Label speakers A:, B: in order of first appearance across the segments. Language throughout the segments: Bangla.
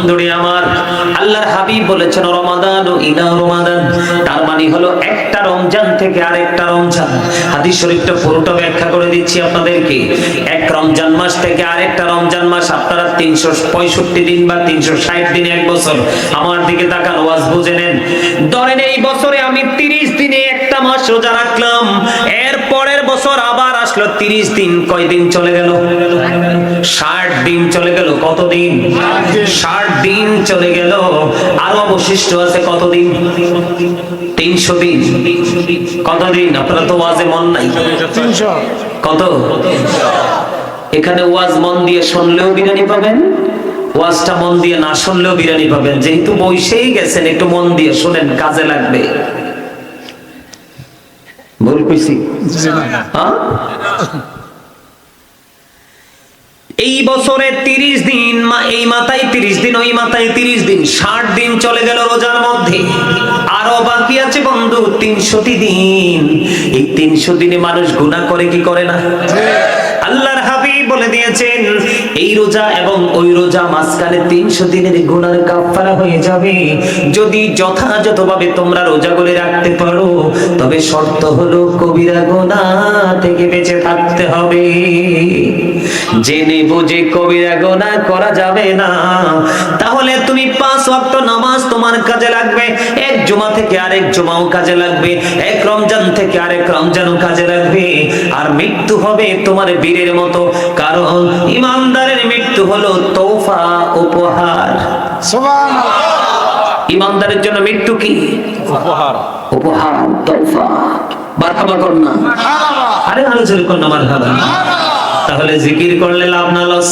A: বন্ধুরে আমার, আল্লাহর হাবিব বলেছেন, রমাদান ও ইলা রমাদান। তার মানে হলো একটা রমজান থেকে আরেকটা রমজান। হাদিস শরীফটা পুরোটা ব্যাখ্যা করে দিচ্ছি আপনাদেরকে। এক রমজান মাস থেকে আরেকটা রমজান মাস, আপনারা তিনশো পঁয়ষট্টি দিন বা তিনশো ষাট দিন এক বছর আমার দিকে তাকান, ওয়াজ বুঝে নেন। ধরেন এই বছরে আমি তিরিশ দিনে একটা মাস রোজা রাখলাম। এর পরের বছর আবার আসলো, তিরিশ দিন। কয়দিন চলে গেল? ষাট দিন চলে গেল। কতদিন? ষাট দিন চলে গেল। আরও অবশিষ্ট আছে কতদিন? তিনশো দিন। কতদিন? আপনারা তো ওয়াজে মন নাই। কত? এখানে ওয়াজ মন দিয়ে শুনলেও বিরিয়ানি পাবেন, ওয়াজটা মন দিয়ে না শুনলেও বিরিয়ানি পাবেন। যেহেতু বসেই গেছেন, একটু মন দিয়ে শোনেন, কাজে লাগবে। ভুল কইছি। হ্যাঁ? এই বছরে তিরিশ দিন এই মাথায় তিরিশ দিন ওই মাথায় তিরিশ দিন ষাট দিন চলে গেল রোজার মধ্যে। আরও বাকি আছে বন্ধু তিনশোটি দিন। এই তিনশো দিনে মানুষ গুণা করে কি করে না? আল্লাহর হাবিব বলে দিয়েছেন, এই রোজা এবং ওই রোজা মাঝখানে তিনশো দিনের গুণার কাফারা হয়ে যাবে। যদি যথাযথভাবে তোমরা রোজা রোজাগুলি রাখতে পারো, তবে শর্ত হলো কবিরা গোনা থেকে বেঁচে থাকতে হবে। জেনে বুঝে কবিরা গোনা করা যাবে না। তাহলে তুমি পাঁচ ওয়াক্ত নামাজ তোমার কাজে লাগবে। এক জুমা থেকে আরেক জুমাও কাজে লাগবে। এক রমজান থেকে আরেক রমজানও কাজে লাগবে। হবে তোমার বীরের মতো। কারণ ইমানদারের মৃত্যু হলো তোফা উপহার। ইমানদারের জন্য মৃত্যু কি?
B: উপহার।
A: উপহার তোফা আরে আরও জোরে তাহলে জিকির করলে লাভ না লস।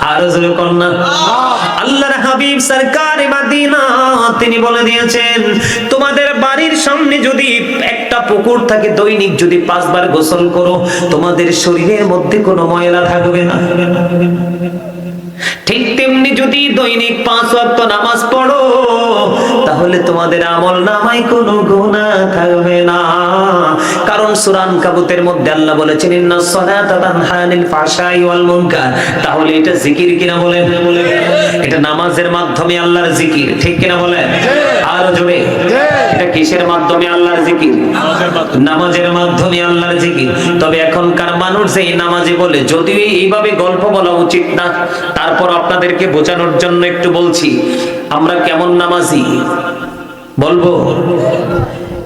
A: আরও জোরে আল্লাহর হাবিব সরকার মাদিনা তিনি বলে দিয়েছেন তোমাদের বাড়ির সামনে যদি একটা পুকুর থাকে দৈনিক যদি পাঁচবার গোসল করো, তোমাদের শরীরের মধ্যে কোনো ময়লা থাকবে না। ঠিক তেমনি যদি দৈনিক পাঁচ ওয়াক্ত নামাজ পড়ো, তাহলে তোমাদের আমল নামায় কোনো গুনাহ থাকবে না। কারণ সূরান কাবুতের মধ্যে আল্লাহ বলেছেন ওয়াল মুনকার। তাহলে এটা জিকির কিনা বলেন? এটা নামাজের মাধ্যমে আল্লাহর জিকির, ঠিক কিনা বলেন? আর জোরে। এটা কিসের মাধ্যমে আল্লাহর জিকির? নামাজের মাধ্যমে। আল্লাহর জিকির। তবে এখনকার মানুষ এই নামাজে বলে যদিও এইভাবে গল্প বলা উচিত না তারপর আপনাদেরকে বোঝানোর জন্য একটু বলছি আমরা কেমন নামাজি? বলব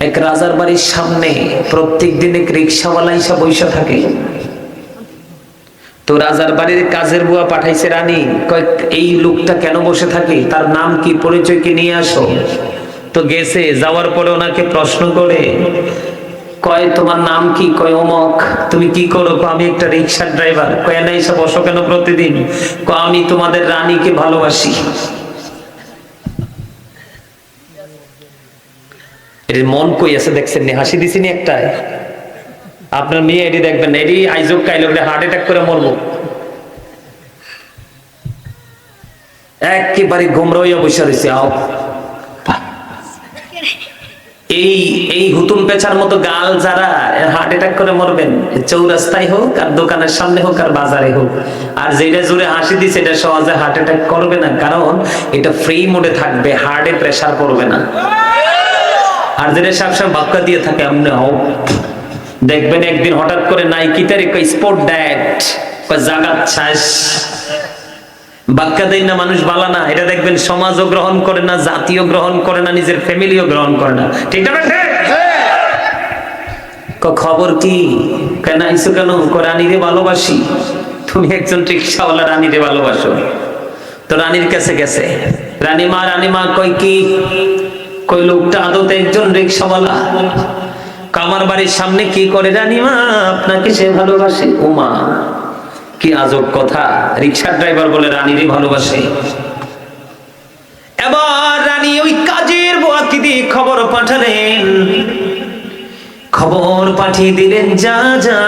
A: এক রাজার বাড়ির সামনে প্রত্যেক দিন এক রিক্সাওয়ালা এসে বৈশা থাকে। তো রাজার বাড়ির কাজের বুয়া পাঠাইছে রানী কয়েক এই লোকটা কেন বসে থাকে? তার নাম কি? পরিচয় কি? নিয়ে আসো। তো গেছে, যাওয়ার পরে ওনাকে প্রশ্ন করে, কয়, তোমার নাম কি? কয়, অমক। তুমি কি করো? আমি একটা রিক্সার ড্রাইভার। কয় না এসে বসো কেন প্রতিদিন? কয়, আমি তোমাদের রানীকে ভালোবাসি। মন কই আছে দেখছেন হাসি দিছি নি একটাই আপনার মেয়ে এটি দেখবেন এটি আইজক কাইলে হার্ট অ্যাটাক করে মরবো। একেবারে গুমরাইয়া বসে রয়েছে এই এই হুতুম পেছার মতো গাল যারা হার্ট অ্যাটাক করে মরবেন, চৌরাস্তায় হোক আর দোকানের সামনে হোক আর বাজারে হোক, আর যেটা জুড়ে হাসি দিছে এটা সহজে হার্ট অ্যাটাক করবে না, কারণ এটা ফ্রি মোডে থাকবে হার্টে প্রেসার পড়বে না। আর যেটা সবসময় বাক্কা দিয়ে থাকে আপনি হোক দেখবেন একদিন হঠাৎ করে নাইকিটার স্পোর্ট ডায়েট জাগাত ছাস। বাক্কা দেয় না, মানুষ বালা না। এটা দেখবেন সমাজও গ্রহণ করে না জাতীয় গ্রহণ করে না, নিজের ফ্যামিলিও গ্রহণ করে না। ঠিক না? খবর কি? কেন আইসো কেন? রানীরে ভালোবাসি? তুমি একজন রিক্সাওয়ালা, রানীরে ভালোবাসো। তো রানীর কাছে গেছে। রানীমা রানীমা, কই কি? কই লোকটা আদতে একজন রিক্সাওয়ালা? কামার বাড়ির সামনে কি করে রানী মা আপনাকে সে ভালোবাসে? উমা। কি আজব কথা। রিক্সার ড্রাইভার বলে, রানীরই ভালোবাসে। এবার রানী ওই কাজের বোয়াকে দিয়ে খবর পাঠালেন। খবর পাঠিয়ে দিলেন, যা যা।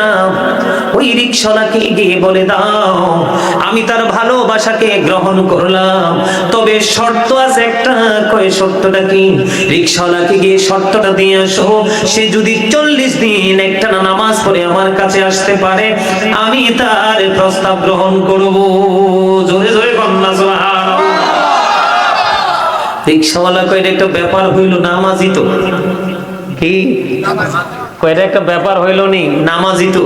A: ওই রিক্সালাকে গিয়ে বলে, দাও, আমি তার ভালোবাসাকে গ্রহণ করলাম। তবে শর্ত আছে একটা, কয়ে শর্তটা কি? রিক্সালাকে গিয়ে শর্তটা দিয়ে আসো। সে যদি চল্লিশ দিন একটা নামাজ পড়ে আমার কাছে আসতে পারে, আমি তার প্রস্তাব গ্রহণ করব। জোরে জোরে কন্যা রিক্সাওয়ালা কয়টা একটা ব্যাপার হইল নামাজি তো। কি? কয়টা একটা ব্যাপার হইল নি, নামাজি তো।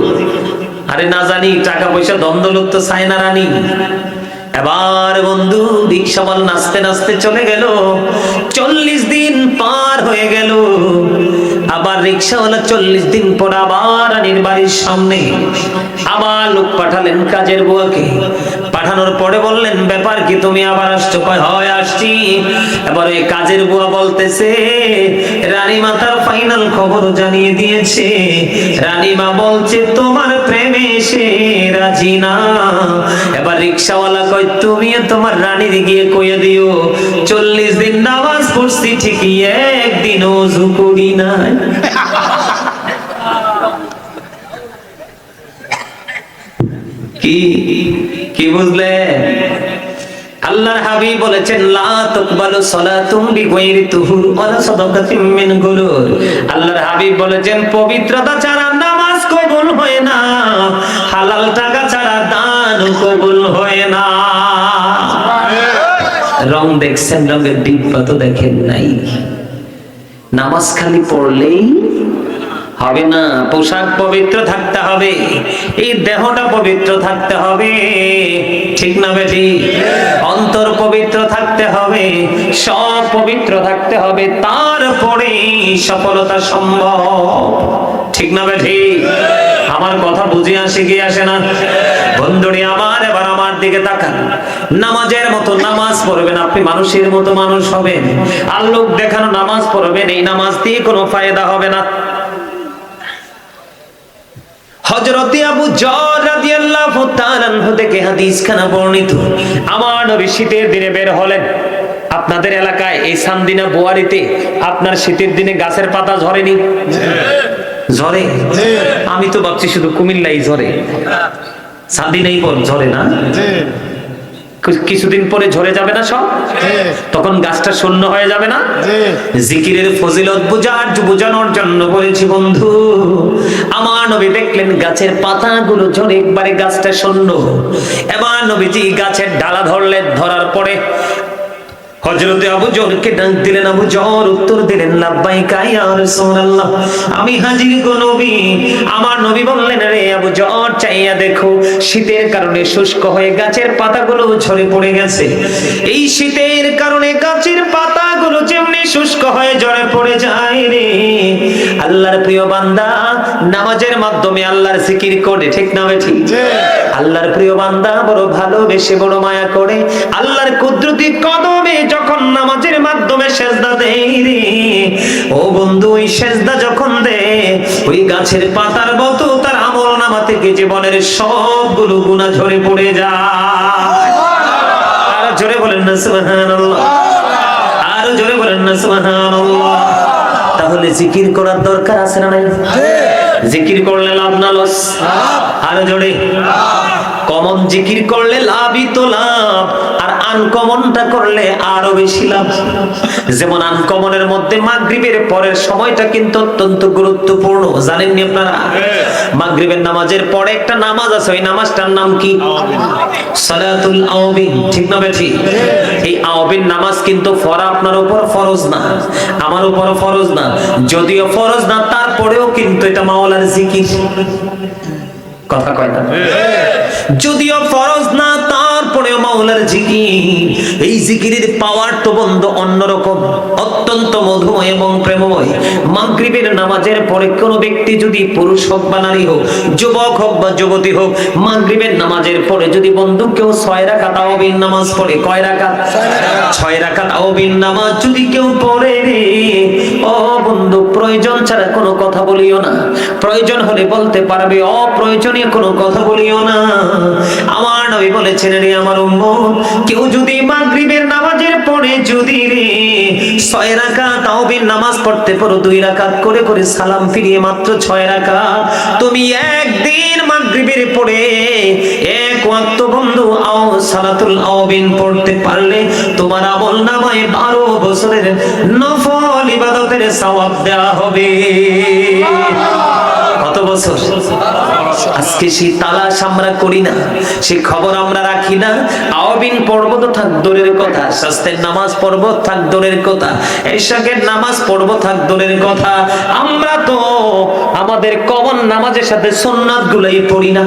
A: আরে না জানি, টাকা পয়সা দ্বন্দ্বলোক তো চায় না রানী। এবার বন্ধু রিক্সাওয়াল নাচতে নাচতে চলে গেল, চল্লিশ দিন পার হয়ে গেল। আবার রিক্সাওয়ালা চল্লিশ দিন পর আবার রানীর বাড়ির সামনে আবার লোক পাঠালেন কাজের বুয়াকে। পাঠানোর পরে বললেন, ব্যাপার কি? তুমি আবার আসছো? কয়, হয়, আসছি। এবার ওই কাজের বুয়া বলতেছে রানীমা তার ফাইনাল খবর জানিয়ে দিয়েছে। রানী মা বলছে, তোমার প্রেমে সে রাজি না। এবার রিক্সাওয়ালা কয় তুমি তোমার রানীর গিয়ে কইয়ে দিও। চল্লিশ দিন নামাজ পড়ছি, ঠিকই একদিন অজু করি নাই। কি? কি বুঝলে? আল্লাহর হাবিব বলেছেন লা তুকবালু সালাতুম বিগাইরি তুহুর ওয়ালা সাদাকাতিন মিন গুরুর। আল্লাহর হাবিব বলেছেন পবিত্রতা ছাড়া নামাজ কবুল হয় না হালাল টাকা ছাড়া দান কবুল হয় না। রং দেখছেন রঙের ডিব্বা তো দেখেন নাই। নামাজ খালি পড়লেই হবে না। পোশাক পবিত্র থাকতে হবে। এই দেহটা পবিত্র থাকতে হবে। ঠিক না বেটি? অন্তর পবিত্র থাকতে হবে। সব পবিত্র থাকতে হবে। তারপরে সফলতা সম্ভব। ঠিক না বেটি? আমার কথা বুঝে আসে কি আসে না? বন্ধুরি আমার এবার আমার দিকে তাকান। নামাজের মতো নামাজ পড়বেন। আপনি মানুষের মতো মানুষ হবেন। আর লোক দেখানো নামাজ পড়বেন। এই নামাজ দিয়ে কোনো ফায়দা হবে না। হযরতে আবু জর রাদিয়াল্লাহু তাআলা থেকে হাদিসখানা বর্ণিত। আমার নবী শীতের দিনে বের হলেন। আপনাদের এলাকায় এই সামদিনা বোয়ারিতে আপনার শীতের দিনে গাছের পাতা ঝরেনি? ঝরে? আমি তো ভাবছি শুধু কুমিল্লাই ঝরে। সাদিনাই পর ঝরে না? কিছুদিন পরে ঝরে যাবে না সব? তখন গাছটা শূন্য হয়ে যাবে না? জিকিরের ফজিলত বুঝার বোঝানোর জন্য বলেছি বন্ধু আমার নবী দেখলেন গাছের পাতাগুলো ঝরে একবারে গাছটা শূন্য। এবার নবীজি গাছের ডালা ধরলেন ধরার পরে হযরতে আবু জরকে ডাক দিলেন, আবু জর উত্তর দিলেন লাব্বাই ইয়া রাসূলুল্লাহ, আমি হাজির গো নবী। আমার নবী বললেন রে আবু জর চাইয়া দেখো, শীতের কারণে শুষ্ক হয়ে গাছের পাতাগুলো ঝরে পড়ে গেছে। এই শীতের কারণে গাছের পাতাগুলো যেমনি শুষ্ক হয়ে ঝরে পড়ে যায় রে। আল্লাহর প্রিয় বান্দা নামাজের মাধ্যমে আল্লাহর জিকির করে ঠিক না ঠিক? আল্লাহর প্রিয় বান্দা বড় ভালোবেসে বড় মায়া করে আল্লাহর কুদরতি কদমে যখন নামাজের মাধ্যমে সেজদা দেই রে ও বন্ধু ওই সেজদা যখন দে ওই গাছের পাতার মতো তার আমল নামা থেকে জীবনের সবগুলো গুণা ঝরে পড়ে যায়। আর জোরে বলেন না সুবহানাল্লাহ। জোরে বলেন না সুবহানাল্লাহ। তাহলে জিকির করার দরকার আছে না নাই? জিকির করলে লাভ না লস? আর জোরে কমন জিকির করলে লাভই তো লাভ আর আনকমনটা করলে আরও বেশি লাভ। যেমন আনকমনের মধ্যে মাগরিবের পরের সময়টা কিন্তু অত্যন্ত গুরুত্বপূর্ণ জানেননি আপনারা? মাগরিবের নামাজের পরে একটা নামাজ আছে ওই নামাজটার নাম কি? সালাতুল আওবিন ঠিক না বেঠি? এই আওবিন নামাজ কিন্তু ফরা আপনার উপর ফরজ না আমার উপর ফরজ না যদিও ফরজ না তারপরেও কিন্তু এটা মাওলার জিকির। কথা কয় না। যদিও ফরজ না তারপরেও মাওলার জিকির। এই জিকিরের পাওয়ার তো বন্ধ অন্যরকম অত্যন্ত মধুময় এবং প্রেমময়। মাগরিবের নামাজের পরে কোনো ব্যক্তি যদি পুরুষ হোক বা নারী হোক যুবক হোক বা যুবতী হোক মাগরিবের নামাজের পরে যদি বন্ধু কেউ ছয় রাকাত আওবিন নামাজ পড়ে কয় রাকাত? ছয় রাকাত। আওবিন নামাজ যদি কেউ পড়ে রে ও বন্ধু, প্রয়োজন ছাড়া কোনো কথা বলিও না। প্রয়োজন হলে বলতে পারবে, অপ্রয়োজনীয় কোনো কথা বলিও না। আমার নবী বলেছেন, রে আমার উম্মত, কেউ যদি মাগরিবের নামাজের পরে যদি রে ছয় রাকাত তাওবির নামাজ পড়তে পারো, দুই রাকাত করে করে সালাম ফিরিয়ে মাত্র ছয় রাকাত, তুমি একদিন মাগরিবের পরে এক ওয়াক্ত বন্ধু আও সালাতুল আওবিন পড়তে পারলে তোমার আমল নামায় বারো বছরের নফল সওয়াব দেওয়া হবে। কত বছর? আজকে সেই তালাশ আমরা করি না সে খবর আমরা রাখি না। আওয়াবিন পর্ব তো থাক দূরের কথা স্বাস্থ্যের নামাজ পর্ব থাক দূরের কথা এশাকের নামাজ পর্ব থাক দূরের কথা। আমরা তো আমাদের কমন নামাজের সাথে সোননাথ গুলাই পড়ি না।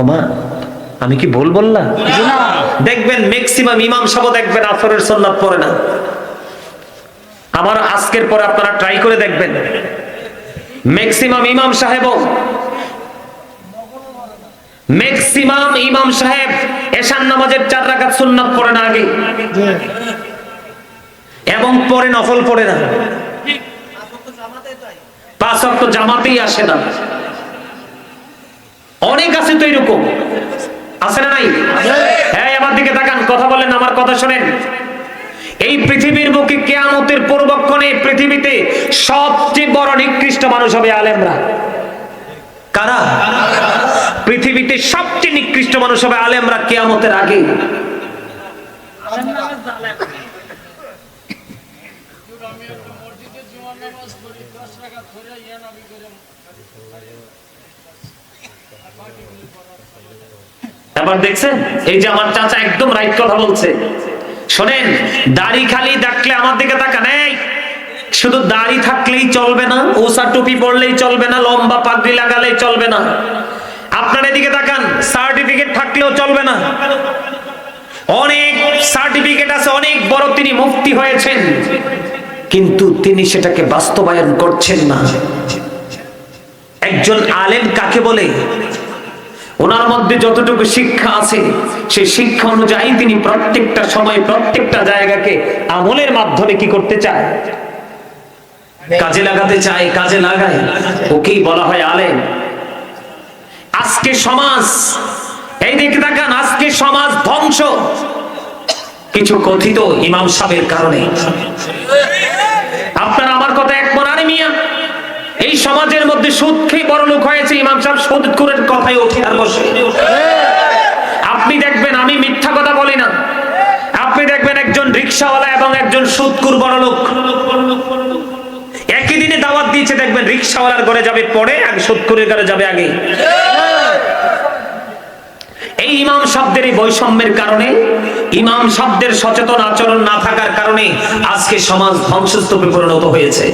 A: ওমা আমি কি ভুল বললাম? দেখবেন ম্যাক্সিমাম ইমাম সাহেব দেখবেন আসরের সোননাথ পড়ে না। আমার আজকের পরে আপনারা ট্রাই করে দেখবেন। ম্যাক্সিমাম ইমাম সাহেব ম্যাক্সিমাম ইমাম সাহেব এশান নামাজের চার রাকাত সুন্নাত পড়ে না আগে। এবং পরে নফল পড়ে না। পাঁচ অক্ট জামাতেই আসে না। অনেক আছে তো এরকম। আছে না নাই? হ্যাঁ আমার দিকে তাকান কথা বলেন আমার কথা শোনেন। এই পৃথিবীর বুকে কেয়ামতের পূর্বক্ষণে পৃথিবীতে সবচেয়ে বড় নিকৃষ্ট মানুষ হবে আলেমরা। কারা? পৃথিবীতে সবচেয়ে নিকৃষ্ট মানুষ হবে আলেমরা কেয়ামতের আগে। এবার দেখছেন, এই যে আমার চাচা একদম রাইট কথা বলছে। শোনেন, দাড়ি খালি দেখলে আমার দিকে তাকান, এই। শুধু দাড়ি থাকলেই চলবে না, ওসা টুপি পরলেই চলবে না, লম্বা পাগড়ি লাগালেই চলবে না। আপনার এদিকে তাকান, সার্টিফিকেট থাকলেও চলবে না। অনেক সার্টিফিকেট আছে, অনেক বড় তিনি মুক্তি হয়েছেন, কিন্তু তিনি সেটাকে বাস্তবায়ন করছেন না। একজন আলেম কাকে বলে? ওনার মধ্যে যতটুকু শিক্ষা আছে, সেই শিক্ষা অনুযায়ী তিনি প্রত্যেকটা সময় প্রত্যেকটা জায়গাকে আমলের মাধ্যমে কি করতে চায়? কাজে লাগাতে চায়, কাজে লাগায়। ওকেই বলা হয় আলেম। আজকে সমাজ, এই দিকে তাকান, আজকে সমাজ ধ্বংস। কিছু কথিত ইমাম সাহেবের কারণে। আপনারা আমার কথা এক মনে মিয়া। এই সমাজের মধ্যে সুদ খেয়ে বড় লোক হয়েছে, ইমাম সাহেব সুদ করে কথায় ওঠে আর বসে। আপনি দেখবেন, আমি মিথ্যা কথা বলি না। আপনি দেখবেন একজন রিক্সাওয়ালা এবং একজন সুদকুর বড় লোক একই দিনে দাওয়াত দিয়েছে, দেখবেন রিক্সাওয়ালার ঘরে যাবে পরে আগে সুদকুরের ঘরে যাবে আগে। এই ইমাম শব্দের এই বৈষম্যের কারণে, ইমাম শব্দের সচেতন আচরণ না থাকার কারণে আজকে সমাজ ধ্বংসস্তূপে পরিণত হয়েছে।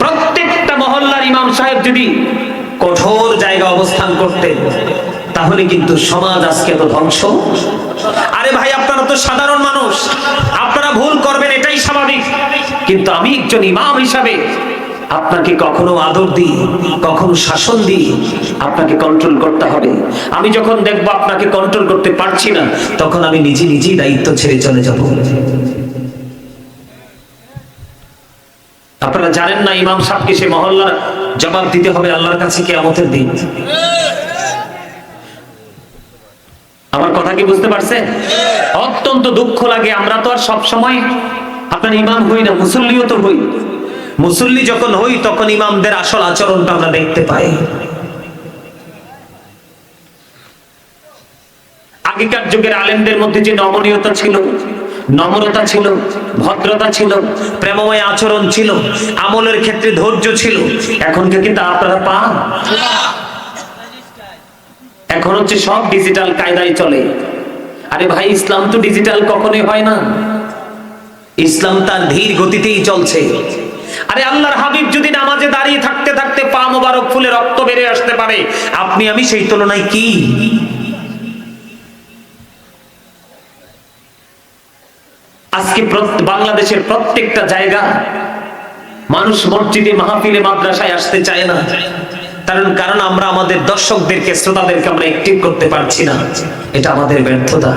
A: প্রত্যেকটা মহল্লার ইমাম সাহেব যদি কঠোর জায়গা অবস্থান করতেন, তাহলে কিন্তু সমাজ আজকে তো ধ্বংস। আরে ভাই, আপনারা তো সাধারণ মানুষ। আপনারা ভুল করবেন, এটাই স্বাভাবিক। কিন্তু আমি একজন ইমাম হিসাবে আপনাকে কখনো আদর দিই, কখনো শাসন দিই, আপনাকে কন্ট্রোল করতে হবে। আমি যখন দেখব আপনাকে কন্ট্রোল করতে পারছি না, তখন আমি নিজে নিজেই দায়িত্ব ছেড়ে চলে যাব। আপনারা জানেন না, ইমাম সাহেবকে সে মহল্লার জবাব দিতে হবে আল্লাহর কাছে কেয়ামতের দিন। আমার কথা কি বুঝতে পারছেন অত্যন্ত দুঃখ লাগে, আমরা তো আর সব সময় আপনার ইমাম হই না, মুসল্লিও তো হই। মুসল্লি যখন হই, তখন ইমামদের আসল আচরণটা আমরা দেখতে পাই। আগেকার যুগের আলেমদের মধ্যে যে নমনীয়তা ছিল নম্রতা ছিল, ভদ্রতা ছিল, প্রেমময় আচরণ ছিল, আমলের ক্ষেত্রে ধৈর্য ছিল। এখনকে কিন্তু আপনারা পান? এখন হচ্ছে সব ডিজিটাল কায়দায় চলে। আরে ভাই, ইসলাম তো ডিজিটাল কখনোই হয় না। ইসলাম তার ধীর গতিতেই চলছে। আরে আল্লাহর হাবিব যদি নামাজে দাঁড়িয়ে থাকতে থাকতে পা মোবারক ফুলে রক্ত বেড়ে আসতে পারে, আপনি আমি সেই তুলনায় কি? আজকে বাংলাদেশের প্রত্যেকটা জায়গা মানুষ মসজিদে, মাহফিলে, মাদ্রাসায় আসতে চায় না। কারণ কারণ আমরা আমাদের দর্শকদেরকে, শ্রোতাদেরকে আমরা অ্যাক্টিভ করতে পারছি না। এটা আমাদের ব্যর্থতা।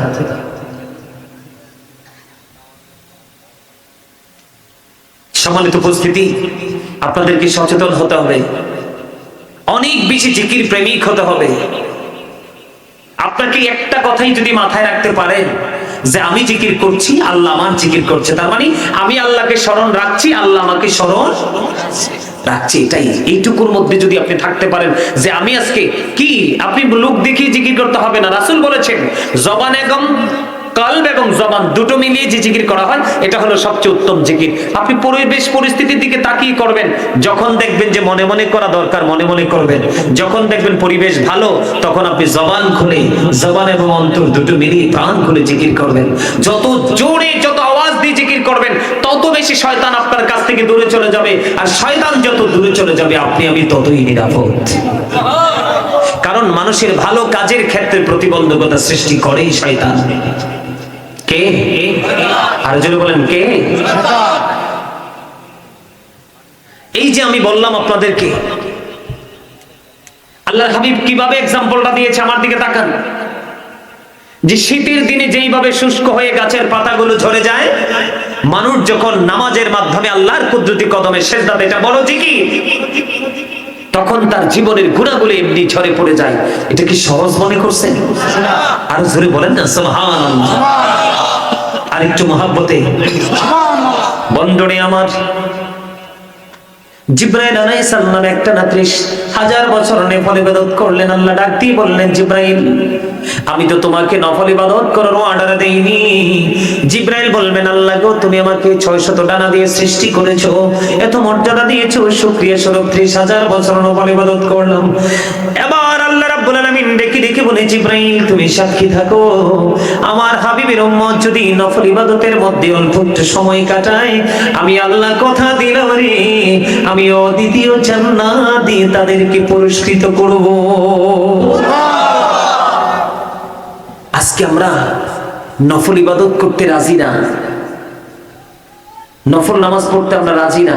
A: সম্মানিত উপস্থিতি, আপনাদেরকে সচেতন হতে হবে। অনেক বেশি জিকির প্রেমিক হতে হবে। আপনাকে একটা কথাই যদি মাথায় রাখতে পারেন যে আমি জিকির করছি, আল্লাহ আমার জিকির করছে। তার মানে আমি আল্লাহকে স্মরণ রাখছি, আল্লাহ আমাকে স্মরণ রাখছি। এটাই। এইটুকুর মধ্যে যদি আপনি থাকতে পারেন যে আমি আজকে কি? আপনি লোক দেখিয়ে জিকির করতে হবে না। রাসুল বলেছেন, জবান এবং কলব এবং জবান দুটো মিলিয়ে যে জিকির করা হয়, এটা হলো সবচেয়ে উত্তম জিকির। আপনি পরিবেশ পরিস্থিতির দিকে তাকিয়ে করবেন, যখন দেখবেন যে মনে মনে করা দরকার, মনে মনে করবেন। যখন দেখবেন পরিবেশ ভালো, তখন আপনি জবান খুলে, জবান এবং অন্তর দুটো মিলিয়ে প্রাণ খুলে জিকির করবেন। যত জোরে যত আওয়াজ দিয়ে জিকির করবেন, তত বেশি শয়তান আপনার কাছ থেকে দূরে চলে যাবে। আর শয়তান যত দূরে চলে যাবে, আপনি আমি ততই নিরাপদ। কারণ মানুষের ভালো কাজের ক্ষেত্রে প্রতিবন্ধকতা সৃষ্টি করেই শয়তান। কে? আর যদি বলেন, কে? এই যে আমি বললাম আপনাদেরকে আল্লাহ হাবিব কীভাবে এক্সাম্পলটা দিয়েছে আমার দিকে তাকান। যে শীতের দিনে যেইভাবে শুষ্ক হয়ে গাছের পাতাগুলো ঝরে যায়, মানুষ যখন নামাজের মাধ্যমে আল্লাহর কুদরতি কদমে শেষ এটা বড় জিকি তখন তার জীবনের গুণাগুলো এমনি ঝরে পড়ে যায়। এটা কি সহজ মনে করছেন? আর জোরে বলেন না সোহান আর একটু মহাব্বতে। বন্ধনে আমার জিব্রাইল আলাইহিস সালাম একটা না ত্রিশ হাজার বছর নেফল ইবাদত করলেন, আল্লাহ ডাক দিয়ে বললেন, জিব্রাইল, আমি তো তোমাকে নফল ইবাদত করার অর্ডার দেইনি। জিব্রাইল বলবেন আল্লাহ গো, তুমি আমাকে ছয় শত ডানা দিয়ে সৃষ্টি করেছ, এত মর্যাদা দিয়েছ শুকরিয়া স্বরূপ ত্রিশ হাজার বছর নফল ইবাদত করলাম। এবার আল্লাহ রাব্বুল আলামিন ডেকে ডেকে বলে, জিব্রাইল, তুমি সাক্ষী থাকো। আমার হাবিবের উম্মত যদি নফল ইবাদতের মধ্যে অল্প সময় কাটায়, আমি আল্লাহ কথা দিলাম রে। আমি অদ্বিতীয় দিয়ে তাদেরকে পুরস্কৃত করব। আজকে আমরা নফল ইবাদত করতে রাজি না। নফল নামাজ পড়তে আমরা রাজি না।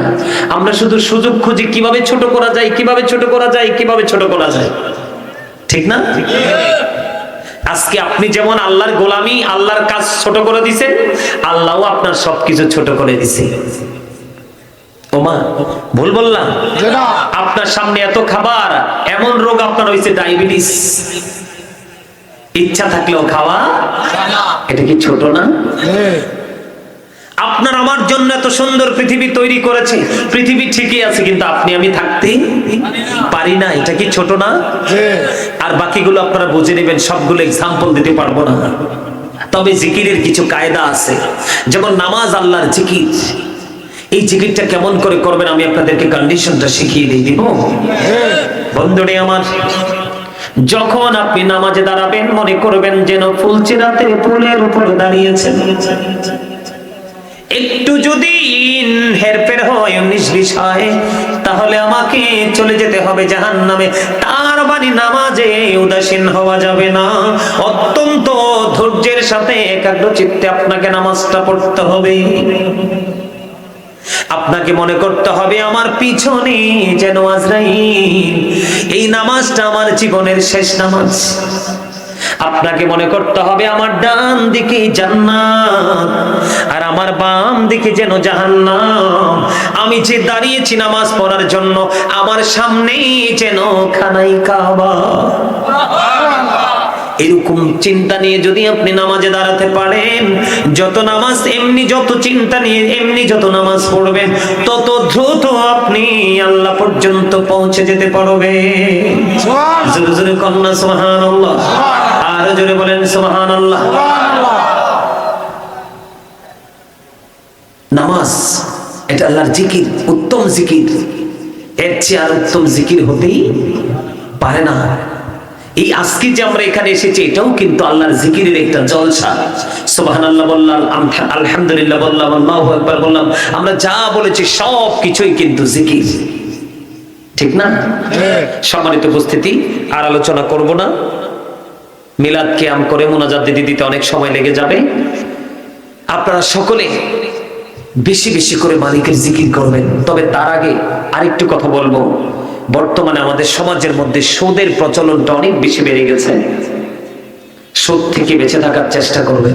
A: আমরা শুধু সুযোগ খুঁজি কীভাবে ছোট করা যায়, কীভাবে ছোট করা যায়, কীভাবে ছোট করা যায়। ঠিক না? আজকে আপনি যেমন আল্লাহর গোলামি, আল্লাহর কাজ ছোট করে দিছেন, আল্লাহও আপনার সবকিছু ছোট করে দিছে। ওমা ভুল বললাম। আপনার সামনে এত খাবার এমন রোগ আপনার হয়েছে ডায়াবেটিস। ইচ্ছা থাকলেও খাওয়া এটা কি ছোট না? আপনার আমার জন্য এত সুন্দর পৃথিবী তৈরি করেছে। পৃথিবী ঠিকই আছে কিন্তু আপনি আমি থাকতে পারি না। এটা কি ছোট না? আর বাকিগুলো আপনারা বুঝে নেবেন সবগুলো এক্সাম্পল দিতে পারব না। তবে জিকিরের কিছু কায়দা আছে। যেমন নামাজ আল্লাহর জিকির। এই জিকিরটা কেমন করে করবেন আমি আপনাদেরকে কন্ডিশনটা শিখিয়ে দিয়ে দিব। বন্ধুরে আমার, যখন আপনি নামাজে দাঁড়াবেন, মনে করবেন যেন ফুলচিরাতে ফুলের উপর দাঁড়িয়েছেন। একটু যদি হেরফের হয়, উনিশ বিশ হয়, তাহলে আমাকে চলে যেতে হবে জাহান নামে তার বাড়ি নামাজে উদাসীন হওয়া যাবে না। অত্যন্ত ধৈর্যের সাথে একাগ্র চিত্তে আপনাকে নামাজটা পড়তে হবে। আপনাকে মনে করতে হবে আমার পিছনে যেন আজরাইল। এই নামাজটা আমার জীবনের শেষ নামাজ। আপনাকে মনে করতে হবে আমার ডান দিকে জান্নাত, আর আমার বাম দিকে যেন জাহান্নাম। আমি যে দাঁড়িয়েছি নামাজ পড়ার জন্য, আমার সামনেই যেন খানাই কাবা। এরকম চিন্তা নিয়ে যদি আপনি নামাজে দাঁড়াতে পারেন যত নামাজ এমনি যত চিন্তা নিয়ে এমনি যত নামাজ পড়বেন তত দ্রুত আপনি আল্লাহ পর্যন্ত পৌঁছে যেতে পারবেন। জোরে জোরে কন্যা সুবহানাল্লাহ। আর জোরে বলেন সুবহানাল্লাহ। নামাজ এটা আল্লাহর জিকির উত্তম জিকির। এর চেয়ে আর উত্তম জিকির হতেই পারে না। এই আজকে যে আমরা এখানে এসেছি এটাও কিন্তু আল্লাহর জিকিরের একটা জলসা। সুবহানাল্লাহ বললাম আলহামদুলিল্লাহ বললাম আল্লাহু আকবার বললাম আমরা যা বলেছি সব কিছুই কিন্তু জিকির। ঠিক না? সম্মানিত উপস্থিতি আর আলোচনা করব না। মিলাদ কিয়াম করে মোনাজাত দিদি দিতে অনেক সময় লেগে যাবে। আপনারা সকলে বেশি বেশি করে মালিকের জিকির করবেন। তবে তার আগে আরেকটু কথা বলব। বর্তমানে আমাদের সমাজের মধ্যে সুদের প্রচলনটা অনেক বেশি বেড়ে গেছে। সুদ থেকে বেঁচে থাকার চেষ্টা করবেন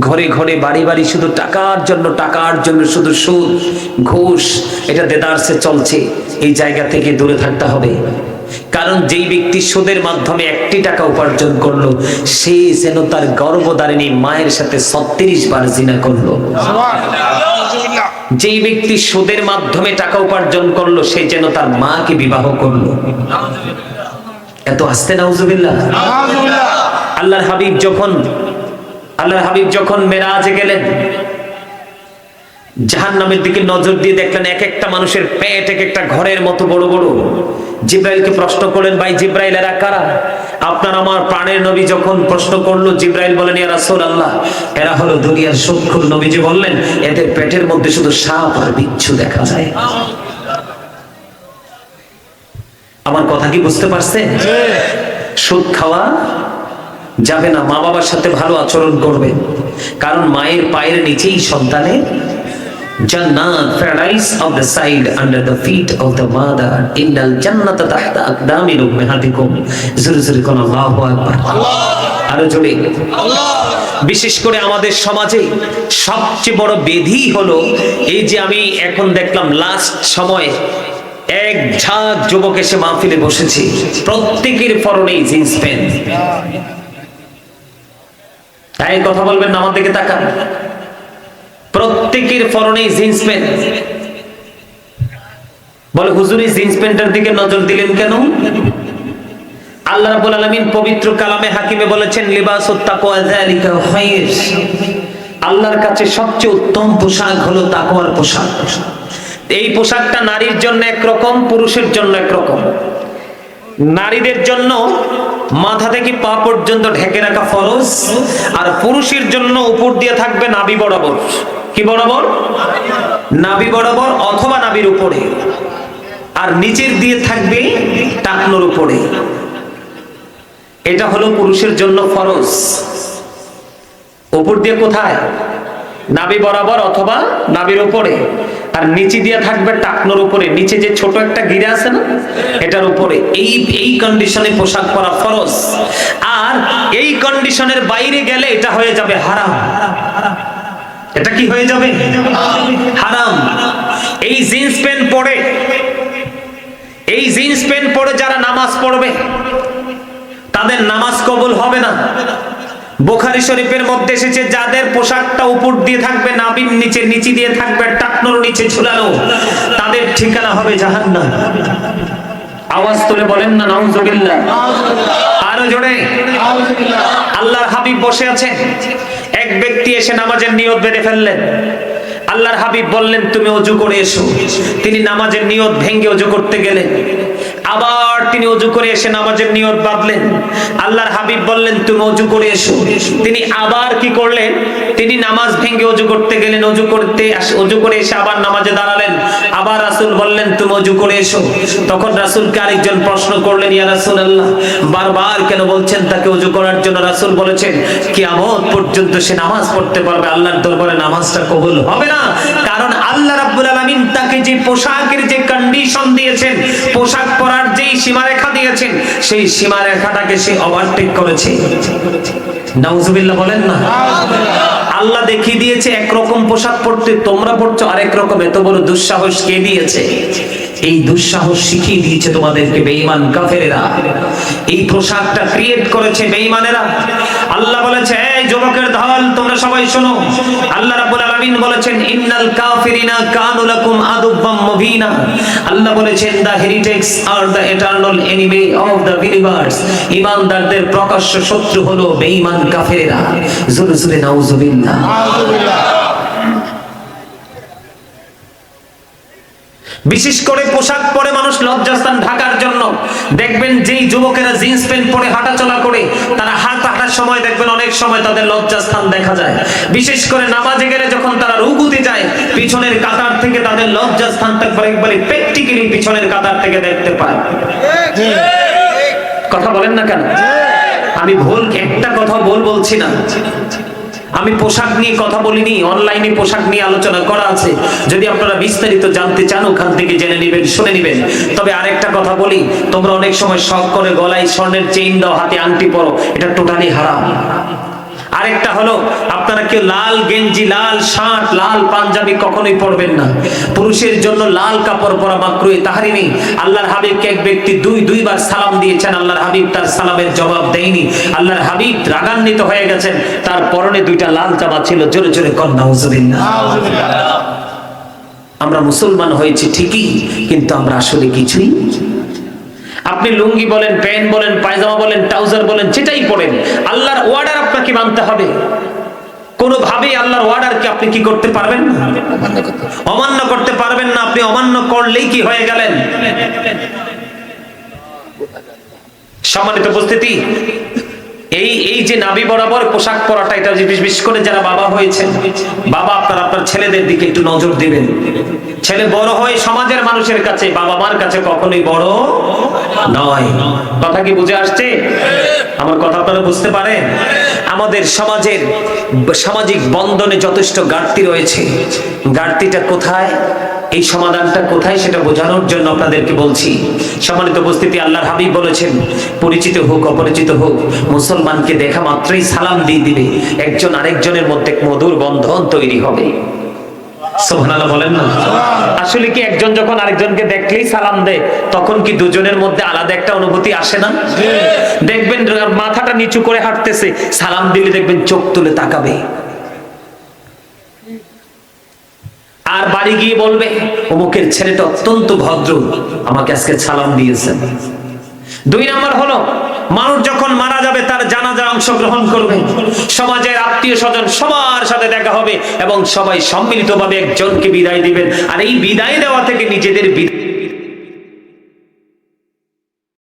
A: ঘরে ঘরে বাড়ি বাড়ি শুধু টাকার জন্য টাকার জন্য শুধু সুদ, ঘুষ, এটা দেদারসে চলছে। এই জায়গা থেকে দূরে থাকতে হবে। কারণ যেই ব্যক্তি সুদের মাধ্যমে একটি টাকা উপার্জন করল, সে যেন তার গর্ভধারিণী মায়ের সাথে ছত্রিশ বার জিনা করল। যেই ব্যক্তি সুদের মাধ্যমে টাকা উপার্জন করল সে যেন তার মাকে বিবাহ করল। এত আসতে নাউজুবিল্লাহ। আল্লাহর হাবিব যখন আল্লাহর হাবিব যখন মেরাজে গেলেন জাহান্নামের দিকে নজর দিয়ে দেখলেন এক একটা মানুষের পেট, এক একটা ঘরের মতো বড় বড়। জিব্রাইলকে প্রশ্ন করলেন, ভাই জিব্রাইল, এরা কারা? আপনার আমার প্রাণের নবী যখন প্রশ্ন করল, জিব্রাইল বলেন, ইয়া রাসূলুল্লাহ, এরা হলো দুনিয়ার সক্ষুর নবীজি বললেন, এদের পেটের মধ্যে শুধু সাপ আর বিচ্ছু দেখা যায়। আমার কথা কি বুঝতে পারছেন সুদ খাওয়া যাবে না মা বাবার সাথে ভালো আচরণ করবে। কারণ মায়ের পায়ের নিচেই সন্তানের জান্নাত paradise of the side under the feet of the mother ইন্নাল জান্নাত তাহতা আকদামি উম্মাহাতিকুম জোরে জোরে কোন আল্লাহু আকবার আরও জোরে। বিশেষ করে আমাদের সমাজে সবচেয়ে বড় বেধি হলো এই যে আমি এখন দেখলাম লাস্ট সময় এক ঝাঁক যুবক এসে মাহফিলে বসেছে। প্রত্যেকের পরনেই জিন্স প্যান্ট তাই কথা বলবেন না? আমার দিকে তাকান। প্রত্যেকের পরনে জিন্স প্যান্ট। বলে, হুজুর, এই জিন্স প্যান্টের দিকে নজর দিলেন কেন? আল্লাহ রাব্বুল আলামিন পবিত্র কালামে হাকিমে বলেছেন তাকওয়া যালিকা খায়র আল্লাহর কাছে সবচেয়ে উত্তম পোশাক হলো তাকওয়ার পোশাক। এই পোশাকটা নারীর জন্য একরকম, পুরুষের জন্য একরকম। নারীদের জন্য মাথা থেকে পা পর্যন্ত ঢেকে রাখা ফরজ, আর পুরুষের জন্য উপর দিয়ে থাকবে নাভি বরাবর। কি বরাবর? নাভি বরাবর অথবা নাভির উপরে। আর নিচের দিয়ে থাকবে টাকনোর উপরে। এটা হলো পুরুষের জন্য ফরজ। উপর দিয়ে কোথায়? নাভি বরাবর অথবা নাভির উপরে। আর নিচে দিয়ে থাকবে টাকনোর উপরে। নিচে যে ছোট একটা গিরা আছে না, এটার উপরে। এই এই কন্ডিশনে পোশাক পরা ফরজ। আর এই কন্ডিশনের বাইরে গেলে এটা হয়ে যাবে হারাম। এটা কি হয়ে যাবে? হারাম। এই জিন্স প্যান্ট পরে, এই জিন্স প্যান্ট পরে যারা নামাজ পড়বে, তাদের নামাজ কবুল হবে না। বোখারি শরীফের মধ্যে এসেছে, যাদের পোশাকটা উপর দিয়ে থাকবে, নাবির নিচে নিচে দিয়ে থাকবে, টাকনোর নিচে ঝুলানো, তাদের ঠিকানা হবে জাহান্নাম। আওয়াজ তুলে বলেন না, নাউজুবিল্লাহ। আরও জোরে। আল্লাহর হাবিব বসে আছে। এক ব্যক্তি এসে নামাজের নিয়ত বেঁধে ফেললেন। আল্লাহর হাবিব বললেন, তুমি অজু করে এসো। তিনি নামাজের নিয়ত ভেঙ্গে অজু করতে গেলেন। আবার তিনি অজু করে এসে নামাজের নিয়ত বাঁধলেন। আল্লাহর হাবিব বললেন, তুমি অজু করে এসো। তিনি আবার কি করলেন? তিনি নামাজ ভেঙ্গে অজু করতে গেলেন। অজু করতে অজু করে এসে আবার নামাজে দাঁড়ালেন। আবার রাসূল বললেন, তুমি অজু করে এসো। তখন রাসূলকে আরেকজন প্রশ্ন করলেন, ইয়া রাসূলুল্লাহ, বারবার কেন বলছেন তাকে অজু করার জন্য? রাসূল বলেছেন, কিয়ামত পর্যন্ত সে নামাজ পড়তে পারবে। আল্লাহর দরবারে নামাজটা কবুল হবে না। কারণ আল্লাহ রাব্বুল আলামিন তাকে যে পোশাকের যে কন্ডিশন দিয়েছেন, পোশাক সেই সীমারেখাটাকে সে ওভারটেক করেছে। নাউজুবিল্লাহ বলেন না? আল্লাহ দেখিয়ে দিয়েছে, একরকম পোশাক পরতে তোমরা পড়ছো, আরেক রকম এত বড় দুঃসাহস কে দিয়েছে? এই দুঃসাহস শিখিয়ে দিয়েছে তোমাদেরকে বেঈমান কাফেরেরা। এই পোশাকটা ক্রিয়েট করেছে বেঈমানেরা। আল্লাহ বলেছে, এই যুবকের দল তোমরা সবাই শোনো। আল্লাহ রাব্বুল আলামিন বলেছেন, ইন্নাল কাফিরিনা কানু লাকুম আদুব্বাম মুবিনা। আল্লাহ বলেছেন the heretics are the eternal enemy of the believers ঈমানদারদের প্রকাশ্য শত্রু হলো বেঈমান কাফেরেরা। জোরে জোরে নাউজুবিল্লাহ। বিশেষ করে পোশাক পরে মানুষ লজ্জাস্থান ঢাকার জন্য। দেখবেন যেই যুবকেরা জিন্স প্যান্ট পরে হাঁটাচলা করে, তারা হাত হাঁটার সময় দেখবেন অনেক সময় তাদের লজ্জাস্থান দেখা যায়। বিশেষ করে নামাজে গেলে যখন তারা রুকুতে যায়, পিছনের কাতার থেকে তাদের লজ্জাস্থান একবার একবারে প্র্যাকটিক্যালি পিছনের কাতার থেকে দেখতে পায়। কথা বলেন না কেন? আমি ভুল একটা কথা ভুল বলছি না। আমি পোশাক নিয়ে কথা বলিনি, অনলাইনে পোশাক নিয়ে আলোচনা করা আছে। যদি আপনারা বিস্তারিত জানতে চান, ওখান থেকে জেনে নেবেন, শুনে নেবেন। তবে আরেকটা কথা বলি, তোমরা অনেক সময় শখ করে গলায় স্বর্ণের চেইন দাও, হাতে আংটি পরো, এটা টোটালি হারাম। আরেকটা হলো আপনারা কেউ লাল গেঞ্জি লাল শার্ট লাল পাঞ্জাবি কখনোই পরবেন না। পুরুষের জন্য লাল কাপড় পরা মাকরুই তাহারিমি আল্লাহর হাবিবকে এক ব্যক্তি দুই দুইবার সালাম দিয়েছেন। আল্লাহর হাবিব তার সালামের জবাব দেয়নি। আল্লাহর হাবিব রাগান্বিত হয়ে গেছেন। তার পরনে দুইটা লাল জামা ছিল। জোরে জোরে কন্যা হুজুরিল্লাহ আমরা মুসলমান হয়েছি ঠিকই কিন্তু আমরা আসলে কিছুই আপনি লুঙ্গি বলেন, প্যান্ট বলেন, পায়জামা বলেন, ট্রাউজার বলেন, যেটাই পড়েন আল্লাহর ওয়ার্ডার আপনাকে মানতে হবে। কোনোভাবেই আল্লাহর অর্ডারকে আপনি কি করতে পারবেন না?
B: অমান্য করতে
A: পারবেন না আপনি, অমান্য করলেই কি হয়ে গেলেন? সম্মানিত উপস্থিতি, এই এই যে নাবি বরাবর পোশাক পরাটা, এটা বিশেষ করে যারা বাবা হয়েছেন, বাবা আপনার আপনার ছেলেদের দিকে একটু নজর দিবেন। ছেলে বড় হয়ে সমাজের মানুষের কাছে, বাবা মার কাছে কখনোই বড় নয়। কথা কি বুঝে আসছে? আমার কথা আপনারা বুঝতে পারেন? আমাদের সমাজের সামাজিক বন্ধনে যথেষ্ট ঘাটতি রয়েছে। ঘাটতিটা কোথায়? এই সমাধানটা কোথায় সেটা বোঝানোর জন্য আপনাদেরকে বলছি। সম্মানিত উপস্থিতি, আল্লাহর হাবিব বলেছেন, পরিচিত হোক, অপরিচিত হোক, মুসলমানকে দেখা মাত্রই সালাম দিয়ে দিবে। একজন আরেকজনের মধ্যে মধুর বন্ধন তৈরি হবে। আসলে কি একজন যখন আরেকজনকে দেখলেই সালাম দেয়, তখন কি দুজনের মধ্যে আলাদা একটা অনুভূতি আসে না? দেখবেন মাথাটা নিচু করে হাঁটতেছে, সালাম দিলে দেখবেন চোখ তুলে তাকাবে। আর বাড়ি গিয়ে বলবে, অমুকের ছেলেটা অত্যন্ত ভদ্র, আমাকে আজকে সালাম দিয়েছেন। দুই নাম্বার হলো মানুষ যখন মারা যাবে, তার জানাজা অংশগ্রহণ করবে। সমাজের আত্মীয় স্বজন সবার সাথে দেখা হবে এবং সবাই সম্মিলিতভাবে একজনকে বিদায় দিবেন। আর এই বিদায় দেওয়া থেকে নিজেদের বিদায়